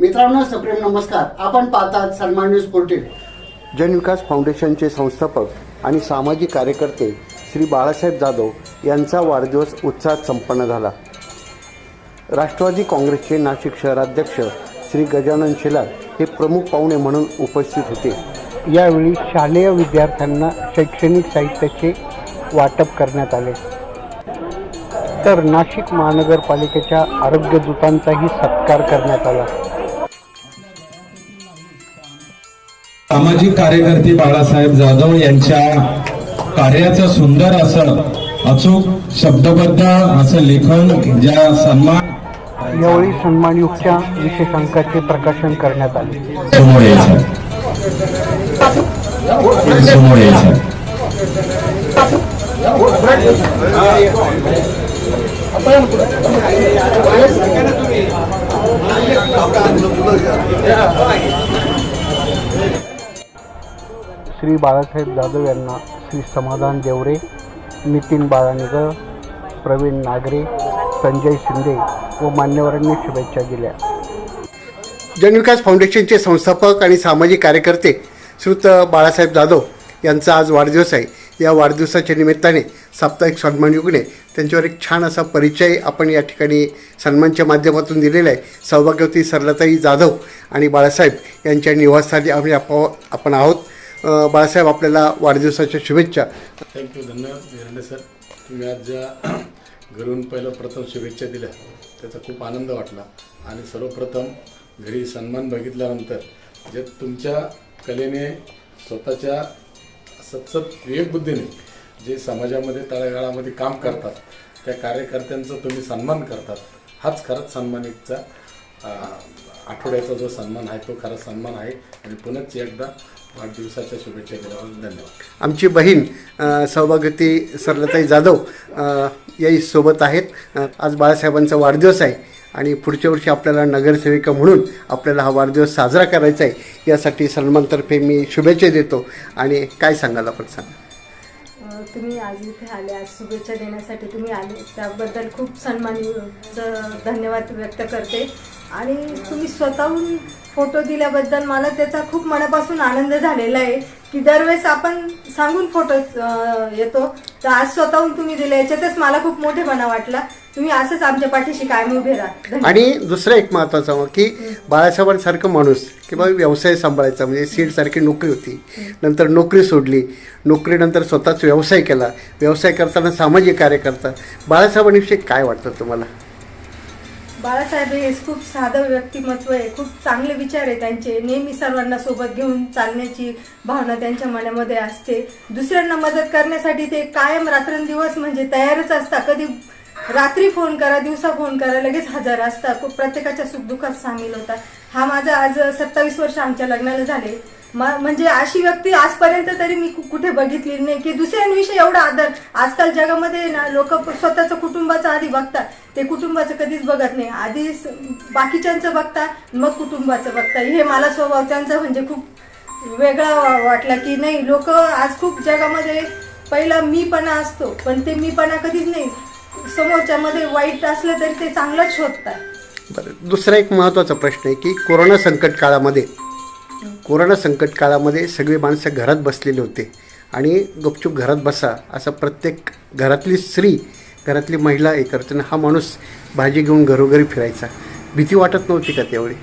मित्रांनो सप्रेम नमस्कार. आपण पाहतात सन्मान न्यूज फोर्टीन जनविकास फाउंडेशनचे संस्थापक आणि सामाजिक कार्यकर्ते श्री बाळासाहेब जाधव यांचा वाढदिवस उत्साहात संपन्न झाला. राष्ट्रवादी काँग्रेसचे नाशिक शहराध्यक्ष श्री गजानन शेलार हे प्रमुख पाहुणे म्हणून उपस्थित होते. यावेळी शालेय विद्यार्थ्यांना शैक्षणिक साहित्याचे वाटप करण्यात आले. तर नाशिक महानगरपालिकेच्या आरोग्य दूतांचाही सत्कार करण्यात आला. सामाजिक कार्यकर्ते बाळासाहेब जाधव यांच्या कार्याचं सुंदर असं अचूक शब्दबद्ध असं लेखन ज्या सन्मान यावेळी सन्मानयुक्तच्या विशेषांकाचे प्रकाशन करण्यात आले. समोर यायचं समोर यायचं श्री बाळासाहेब जाधव यांना श्री समाधान देवरे नितीन बाळानिगर प्रवीण नागरे संजय शिंदे व मान्यवरांनी शुभेच्छा दिल्या. जनविकास फाउंडेशनचे संस्थापक आणि सामाजिक कार्यकर्ते श्रुत बाळासाहेब जाधव यांचा आज वाढदिवस आहे. या वाढदिवसाच्या निमित्ताने साप्ताहिक सन्मान युगने त्यांच्यावर एक छान असा परिचय आपण या ठिकाणी सन्मानच्या माध्यमातून दिलेला आहे. सौभाग्यवती सरलताई जाधव आणि बाळासाहेब यांच्या निवासस्थानी आम्ही आप- आपण आहोत. बाळासाहेब आपल्याला वाढदिवसाच्या शुभेच्छा. थँक्यू धन्यवाद बिरांडे सर तुम्ही आज ज्या घरून पहिलं प्रथम शुभेच्छा दिल्या त्याचा खूप आनंद वाटला. आणि सर्वप्रथम घरी सन्मान बघितल्यानंतर जे तुमच्या कलेने स्वतःच्या सतसत विवेकबुद्धीने जे समाजामध्ये तळागाळामध्ये काम करतात त्या कार्यकर्त्यांचा तुम्ही सन्मान करतात. हाच खरंच सन्मानिकचा आठवड्याचा जो सन्मान आहे तो खरा सन्मान आहे. आणि पुनच एकदा वाढदिवसाच्या शुभेच्छा दिल्याबद्दल धन्यवाद. आमची बहीण अ, सौभाग्यवती सरलताई जाधव याही सोबत आहेत. आज बाळासाहेबांचा वाढदिवस आहे आणि पुढच्या वर्षी आपल्याला नगरसेविका म्हणून आपल्याला हा वाढदिवस साजरा करायचा आहे. यासाठी सन्मानतर्फे मी शुभेच्छा देतो. आणि काय सांगाल आपण सांगा. तुम्ही आज इथे आले आज शुभेच्छा देण्यासाठी तुम्ही आले. त्याबद्दल खूप सन्मानचं धन्यवाद व्यक्त करते. आणि तुम्ही स्वतःहून फोटो दिल्याबद्दल मला त्याचा खूप मनापासून आनंद झालेला आहे की दरवेळेस आपण सांगून फोटो येतो. तर आज स्वतःहून तुम्ही दिले याच्यातच मला खूप मोठेपणा वाटला. तुम्ही असंच आमच्या पाठीशी कायम उभे राहा. आणि दुसरं एक महत्त्वाचं की बाळासाहेबांसारखं माणूस किंवा व्यवसाय सांभाळायचा म्हणजे सीडसारखी नोकरी होती नंतर नोकरी सोडली नोकरीनंतर स्वतःच व्यवसाय केला. व्यवसाय करताना सामाजिक कार्य करता बाळासाहेबांविषयी काय वाटतं तुम्हाला? बाळासाहेब हे खूप साधं व्यक्तिमत्व आहे खूप चांगले विचार आहे त्यांचे. नेहमी सर्वांना सोबत घेऊन चालण्याची भावना त्यांच्या मनामध्ये असते. दुसऱ्यांना मदत करण्यासाठी ते कायम रात्रंदिवस म्हणजे तयारच असतात. कधी रात्री फोन करा दिवसा फोन करा लगेच हजर असतात. खूप प्रत्येकाच्या सुखदुःखात सामील होतात. हा माझा आज सत्तावीस वर्ष आमच्या लग्नाला झाले. म- म्हणजे अशी व्यक्ती आजपर्यंत तरी मी कुठे बघितलेली नाही की दुसऱ्यांविषयी एवढा आदर आजकाल जगामध्ये ना लोक स्वतःचं कुटुंबाचं आधी बघतात. ते कुटुंबाचं कधीच बघत नाही. आधी स- बाकीच्यांचं बघता मग कुटुंबाचं बघता. हे मला स्वभाव त्यांचा म्हणजे खूप वेगळा वाटला की नाही लोक आज खूप जगामध्ये पहिला मीपणा असतो पण ते मीपणा कधीच नाही. समोरच्यामध्ये वाईट असलं तरी ते चांगलंच शोधतात. बरं दुसरा एक महत्त्वाचा प्रश्न आहे की कोरोना संकट काळामध्ये कोरोना संकट काळामध्ये सगळी माणसं घरात बसलेली होते. आणि गुपचूप घरात बसा असं प्रत्येक घरातली स्त्री घरातली महिला हे करताना हा माणूस भाजी घेऊन घरोघरी फिरायचा. भीती वाटत नव्हती का त्यावेळी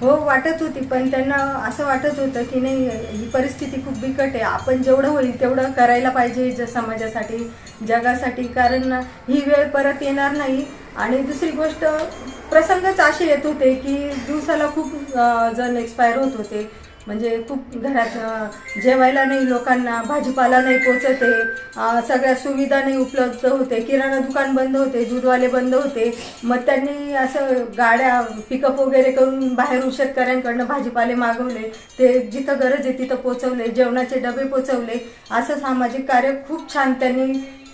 हो वाटत होती पण त्यांना असं वाटत होतं की नाही ही परिस्थिती खूप बिकट आहे. आपण जेवढं होईल तेवढं करायला पाहिजे ज समाजासाठी जगासाठी कारण ही वेळ परत येणार नाही. आणि दुसरी गोष्ट प्रसंगच असे येत होते की दिवसाला खूप जण एक्सपायर होत होते. म्हणजे खूप घरात जेवायला नाही लोकांना भाजीपाला नाही पोचते सगळ्या सुविधा नाही उपलब्ध होते किराणा दुकान बंद होते दूधवाले बंद होते. मग त्यांनी असं गाड्या पिकअप वगैरे करून बाहेरून शेतकऱ्यांकडनं भाजीपाले मागवले. ते जिथं गरज आहे तिथं पोचवले जेवणाचे डबे पोचवले. असं सामाजिक कार्य खूप छान त्यांनी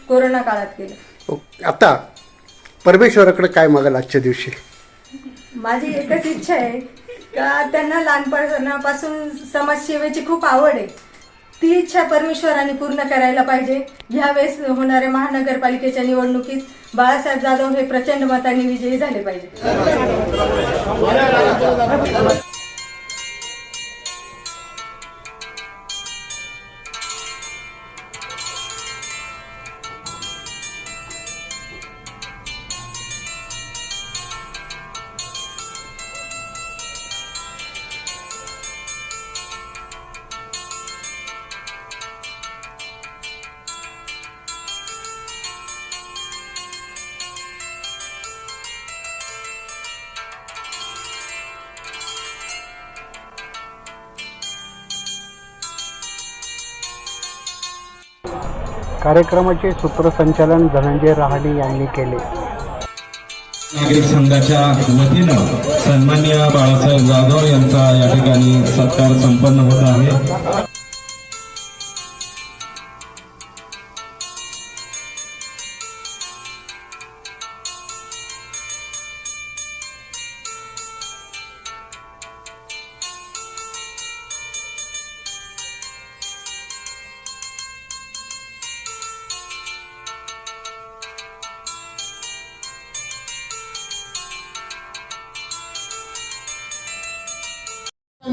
कोरोना काळात केलं. आता परमेश्वराकडे काय मागाल आजच्या दिवशी? माझी एकच इच्छा आहे का त्यांना लहानपणापासून समाजसेवेची खूप आवड आहे. ती इच्छा परमेश्वराने पूर्ण करायला पाहिजे. ह्यावेळेस होणाऱ्या महानगरपालिकेच्या निवडणुकीत बाळासाहेब जाधव हे प्रचंड मताने विजयी झाले पाहिजे. कार्यक्रमाचे सूत्रसंचालन धनंजय रहाणे यांनी केले. नागरिक संघाच्या वतीनं सन्मान्य बाळासाहेब जाधव यांचा या ठिकाणी सत्कार संपन्न होत आहे.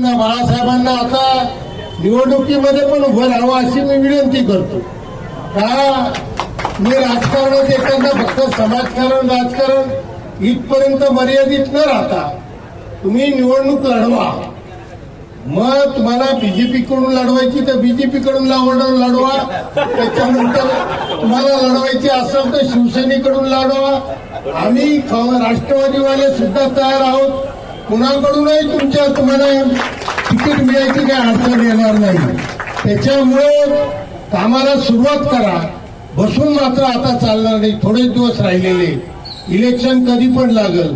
बाळासाहेबांना आता निवडणुकीमध्ये पण उभं राहावं अशी मी विनंती करतो. का मी राजकारणात एखादा फक्त समाजकारण राजकारण इथपर्यंत मर्यादित न राहता तुम्ही निवडणूक लढवा. मग तुम्हाला बीजेपी कडून लढवायची तर बीजेपी कडून लढवा. त्याच्यानंतर तुम्हाला लढवायची असेल तर शिवसेनेकडून लढवा. आम्ही राष्ट्रवादीवाले सुद्धा तयार आहोत. कुणाकडूनही तुमच्या तुम्हाला तिकीट मिळायची काही अडचण येणार नाही. त्याच्यामुळे कामाला सुरुवात करा. बसून मात्र आता चालणार नाही. थोडे दिवस राहिलेले. इलेक्शन कधी पण लागल.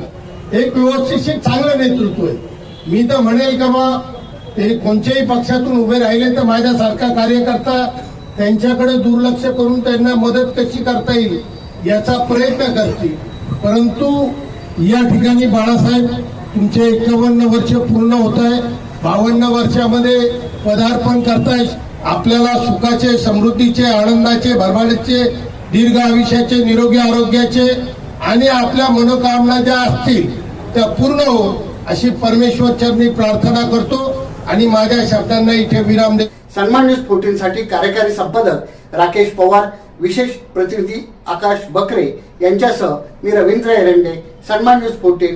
एक व्यवस्थित चांगलं नेतृत्व आहे. मी तर म्हणेल का बा ते कोणत्याही पक्षातून उभे राहिले तर माझ्यासारखा कार्यकर्ता त्यांच्याकडे दुर्लक्ष करून त्यांना मदत कशी करता येईल याचा प्रयत्न करतील. परंतु या ठिकाणी बाळासाहेब तुमचे एकावन्न वर्ष पूर्ण होत आहे. बावन्न वर्षामध्ये पदार्पण करताय. आपल्याला सुखाचे समृद्धीचे आनंदाचे भरभाडीचे दीर्घ आयुष्याचे निरोगी आरोग्याचे आणि आपल्या मनोकामना ज्या असतील त्या पूर्ण हो अशी परमेश्वर चरणी प्रार्थना करतो आणि माझ्या शब्दांना इथे विराम दे. सन्मान न्यूज फोर्टीन साठी कार्यकारी संपादक राकेश पवार विशेष प्रतिनिधी आकाश बकरे यांच्यासह मी रवींद्र एरंडे सन्मान न्यूज फोर्टीन